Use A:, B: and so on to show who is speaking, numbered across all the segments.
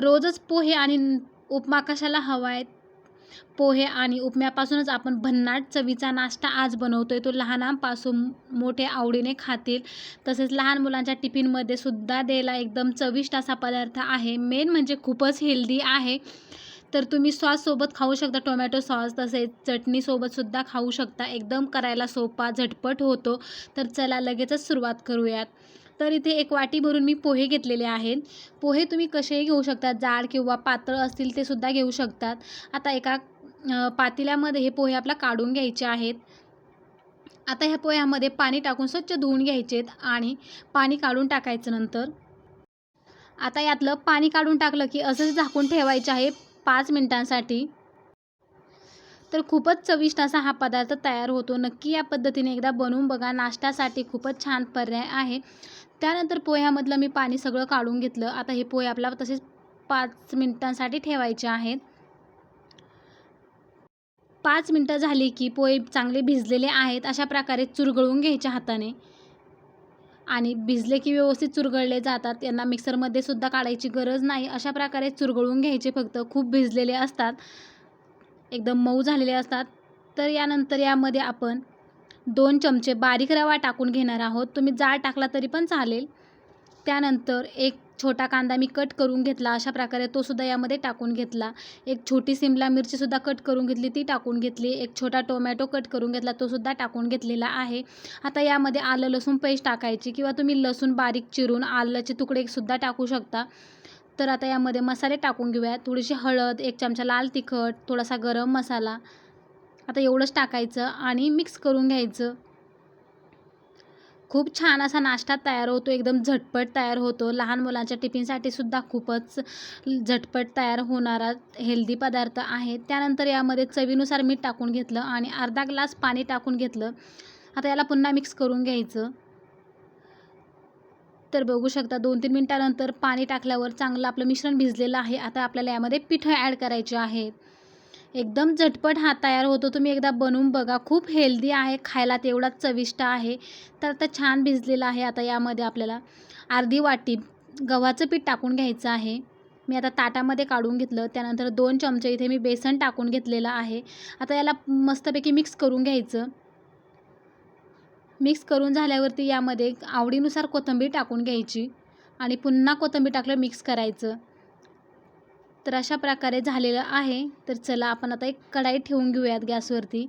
A: रोजच पोहे आणि उपमा कशाला हवा आहेत पोहे आणि उपम्यापासूनच आपण भन्नाट चवीचा नाश्ता आज बनवतो आहे तो लहानांपासून मोठे आवडीने खातील. तसेच लहान मुलांच्या टिफिनमध्ये सुद्धा द्यायला एकदम चविष्ट असा पदार्थ आहे. मेन म्हणजे खूपच हेल्दी आहे. तर तुम्ही सॉससोबत खाऊ शकता टोमॅटो सॉस तसेच चटणीसोबतसुद्धा खाऊ शकता. एकदम करायला सोपा झटपट होतो. तर चला लगेचच सुरुवात करूयात. तर इथे एक वाटी भरून मी पोहे घेतलेले आहेत. पोहे तुम्ही कसेही घेऊ शकतात जाड किंवा पातळ असतील ते सुद्धा घेऊ शकतात. आता एका पातेल्यामध्ये हे पोहे आपला काढून घ्यायचे आहेत. आता ह्या पोह्यामध्ये पाणी टाकून स्वच्छ धुवून घ्यायचेत आणि पाणी काढून टाकायचं नंतर. आता यातलं पाणी काढून टाकलं की असंच झाकून ठेवायचं आहे पाच मिनिटांसाठी. तर खूपच चविष्ट असा हा पदार्थ तयार होतो. नक्की या पद्धतीने एकदा बनवून बघा. नाश्त्यासाठी खूपच छान पर्याय आहे. त्यानंतर पोह्यामधलं मी पाणी सगळं काढून घेतलं. आता हे पोहे आपला तसेच पाच मिनटांसाठी ठेवायचे आहेत. पाच मिनटं झाली की पोहे चांगले भिजलेले आहेत. अशा प्रकारे चुरगळून घ्यायच्या हाताने. आणि भिजले की व्यवस्थित चुरगळले जातात. यांना मिक्सरमध्ये सुद्धा काढायची गरज नाही. अशा प्रकारे चुरगळून घ्यायचे फक्त. खूप भिजलेले असतात. एकदम मऊ झालेले असतात. तर यानंतर यामध्ये आपण दोन चमचे बारीक रवा टाकून घेणार आहोत. तुम्ही जाड टाकला तरी पण चालेल. त्यानंतर एक छोटा कांदा मी कट करून घेतला. अशा प्रकारे तो सुद्धा यामध्ये टाकून घेतला. एक छोटी सिमला मिरचीसुद्धा कट करून घेतली. ती टाकून घेतली. एक छोटा टोमॅटो कट करून घेतला. तो सुद्धा टाकून घेतलेला आहे. आता यामध्ये आलं लसूण पेस्ट टाकायची किंवा तुम्ही लसूण बारीक चिरून आल्याचे तुकडे सुद्धा टाकू शकता. तर आता यामध्ये मसाले टाकून घेऊया. थोडीशी हळद एक चमचा लाल तिखट थोडासा गरम मसाला आता एवढंच टाकायचं आणि मिक्स करून घ्यायचं. खूप छान असा नाश्ता तयार होतो एकदम झटपट तयार होतो. लहान मुलांच्या टिफिनसाठी सुद्धा खूपच झटपट तयार होणारा हेल्दी पदार्थ आहे. त्यानंतर यामध्ये चवीनुसार मीठ टाकून घेतलं आणि अर्धा ग्लास पाणी टाकून घेतलं. आता याला पुन्हा मिक्स करून घ्यायचं. तर बघू शकता दोन तीन मिनटानंतर पाणी टाकल्यावर चांगलं आपलं मिश्रण भिजलेलं आहे. आता आपल्याला यामध्ये पिठं ॲड करायचे आहेत एकदम झटपट हा तयार होतो. तुम्ही एकदा बनवून बघा. खूप हेल्दी आहे. खायला तेवढाच चविष्ट आहे. तर आता छान भिजलेलं आहे आता यामध्ये आपल्याला. अर्धी वाटी गव्हाचं पीठ टाकून घ्यायचं आहे. मी आता ताटामध्ये काढून घेतलं. त्यानंतर दोन चमचे इथे मी बेसन टाकून घेतलेलं आहे. आता याला मस्तपैकी मिक्स करून घ्यायचं. मिक्स करून झाल्यावरती यामध्ये आवडीनुसार कोथिंबीर टाकून घ्यायची. आणि पुन्हा कोथिंबीर टाकलं मिक्स करायचं. तर अशा प्रकारे झालेलं आहे. तर चला आपण आता एक कढाई ठेवून घेऊयात गॅसवरती.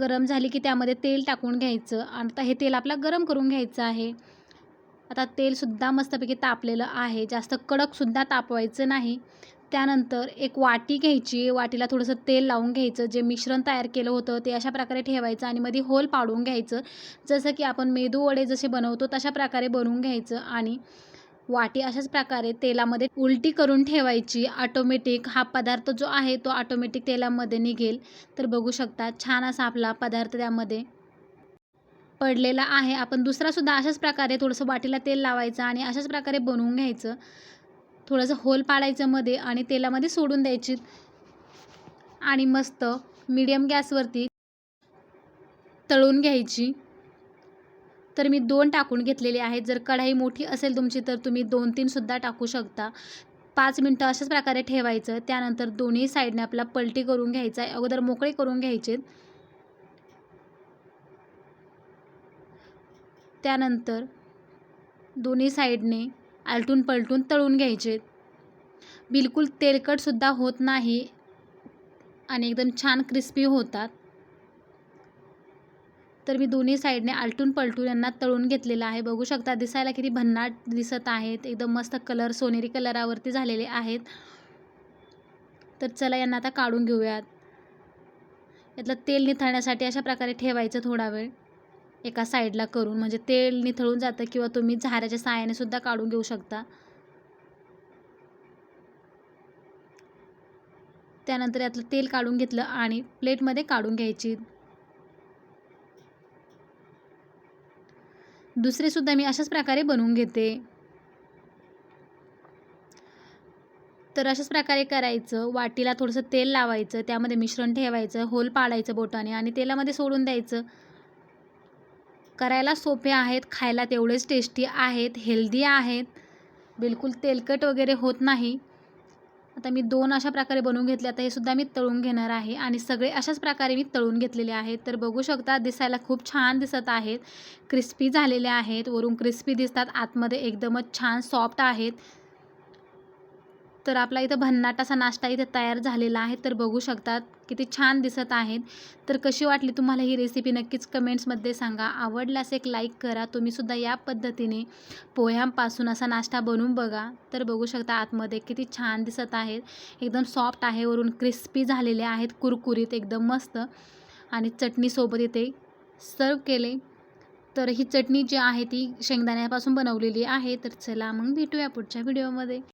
A: गरम झाली की त्यामध्ये तेल टाकून घ्यायचं. आणि आता हे तेल आपला गरम करून घ्यायचं आहे. आता तेलसुद्धा मस्तपैकी तापलेलं आहे. जास्त कडकसुद्धा तापवायचं नाही. त्यानंतर एक वाटी घ्यायची. वाटीला थोडंसं तेल लावून घ्यायचं. जे मिश्रण तयार केलं होतं ते अशा प्रकारे ठेवायचं आणि मध्ये होल पाडून घ्यायचं. जसं की आपण मेदू वडे जसे बनवतो तशा प्रकारे बनवून घ्यायचं आणि वाटी अशाच प्रकारे तेलामध्ये उलटी करून ठेवायची. ऑटोमॅटिक हा पदार्थ जो आहे तो ऑटोमॅटिक तेलामध्ये निघेल. तर बघू शकता छान असा आपला पदार्थ त्यामध्ये पडलेला आहे. आपण दुसरासुद्धा अशाच प्रकारे थोडंसं वाटीला तेल लावायचं आणि अशाच प्रकारे बनवून घ्यायचं. थोडंसं होल पाडायचं मध्ये आणि तेलामध्ये सोडून द्यायची. आणि मस्त मीडियम गॅसवरती तळून घ्यायची. तर मी दोन टाकून घेतलेले आहेत. जर कढाई मोठी असेल तुमची तर तुम्ही दोन तीनसुद्धा टाकू शकता. पाच मिनटं अशाच प्रकारे ठेवायचं. त्यानंतर दोन्ही साईडने आपला पलटी करून घ्यायचा आहे. अगोदर मोकळे करून घ्यायचे. त्यानंतर दोन्ही साईडने आलटून पलटून तळून घ्यायचे. बिलकुल तेलकटसुद्धा होत नाही आणि एकदम छान क्रिस्पी होतात. तर मी दोन्ही साईडने आलटून पलटून यांना तळून घेतलेलं आहे. बघू शकता दिसायला किती भन्नाट दिसत आहेत. एकदम मस्त कलर सोनेरी कलरावरती झालेले आहेत. तर चला यांना आता काढून घेऊयात. यातलं तेल निथळण्यासाठी अशा प्रकारे ठेवायचं थोडा वेळ. एका साईडला करून. म्हणजे तेल निथळून जातं किंवा तुम्ही झाऱ्याच्या साहाय्याने सुद्धा काढून घेऊ शकता. त्यानंतर यातलं तेल काढून घेतलं आणि प्लेटमध्ये काढून घ्यायची. दुसरेसुद्धा मी अशाच प्रकारे बनवून घेते. तर अशाच प्रकारे करायचं. वाटीला थोडंसं तेल लावायचं. त्यामध्ये मिश्रण ठेवायचं. होल पाडायचं बोटाने आणि तेलामध्ये सोडून द्यायचं. करायला सोपे आहेत. खायला तेवढेच टेस्टी आहेत. हेल्दी आहेत. बिलकुल तेलकट वगैरे होत नाही. आता मी दोन अशा प्रकारे बनवून घेतले. आता हे सुद्धा मी तळून घेणार आहे आणि सगळे अशाच प्रकारे मी तळून घेतलेले आहेत. तर बघू शकता दिसायला खूप छान दिसत आहेत. क्रिस्पी झालेले आहेत. वरून क्रिस्पी दिसतात. आतमध्ये एकदमच छान सॉफ्ट आहेत. तर आपला इथं भन्नाट असा नाश्ता इथे तयार झालेला आहे. तर बघू शकतात किती छान दिसत आहेत. तर कशी वाटली तुम्हाला ही रेसिपी नक्कीच कमेंट्समध्ये सांगा. आवडल्यास एक लाईक करा. तुम्हीसुद्धा या पद्धतीने पोह्यांपासून असा नाश्ता बनवून बघा. तर बघू शकता आतमध्ये किती छान दिसत आहेत. एकदम सॉफ्ट आहे. वरून क्रिस्पी झालेले आहेत. कुरकुरीत एकदम मस्त. आणि चटणीसोबत इथे सर्व केले. तर ही चटणी जी आहे ती शेंगदाण्यापासून बनवलेली आहे. तर चला मग भेटूया पुढच्या व्हिडिओमध्ये